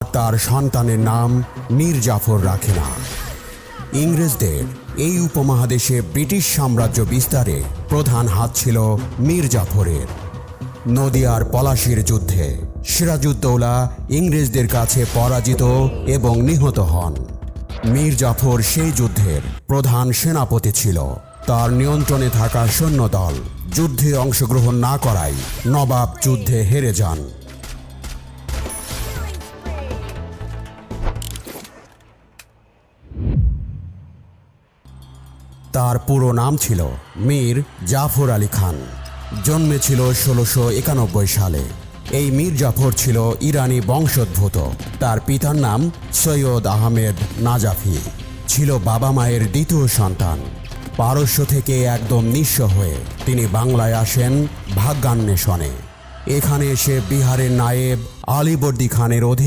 তার সন্তানের নাম মীর জাফর রাখে না। ইংরেজদের এই উপমহাদেশে ব্রিটিশ সাম্রাজ্য বিস্তারে প্রধান হাত ছিল মীর জাফরের। নদিয়ার পলাশির যুদ্ধে সিরাজউদ্দৌলা ইংরেজদের কাছে পরাজিত এবং নিহত হন। মীর জাফর সেই যুদ্ধের প্রধান সেনাপতি ছিল। তার নিয়ন্ত্রণে থাকা সৈন্যদল যুদ্ধে অংশগ্রহণ না করায় নবাব যুদ্ধে হেরে যান। তার পুরো নাম ছিল মীর জাফর আলী খান। জন্মেছিল ষোলোশো একানব্বই সালে। এই মীর জাফর ছিল ইরানি বংশোদ্ভূত। তার পিতার নাম সৈয়দ আহমেদ নাজাফি। ছিল বাবা মায়ের দ্বিতীয় সন্তান। পারস্য থেকে একদম নিঃস্ব হয়ে তিনি বাংলায় আসেন ভাগ্যান্বেষণে। এখানে এসে বিহারের নায়েব আলিবর্দি খানের অধীনে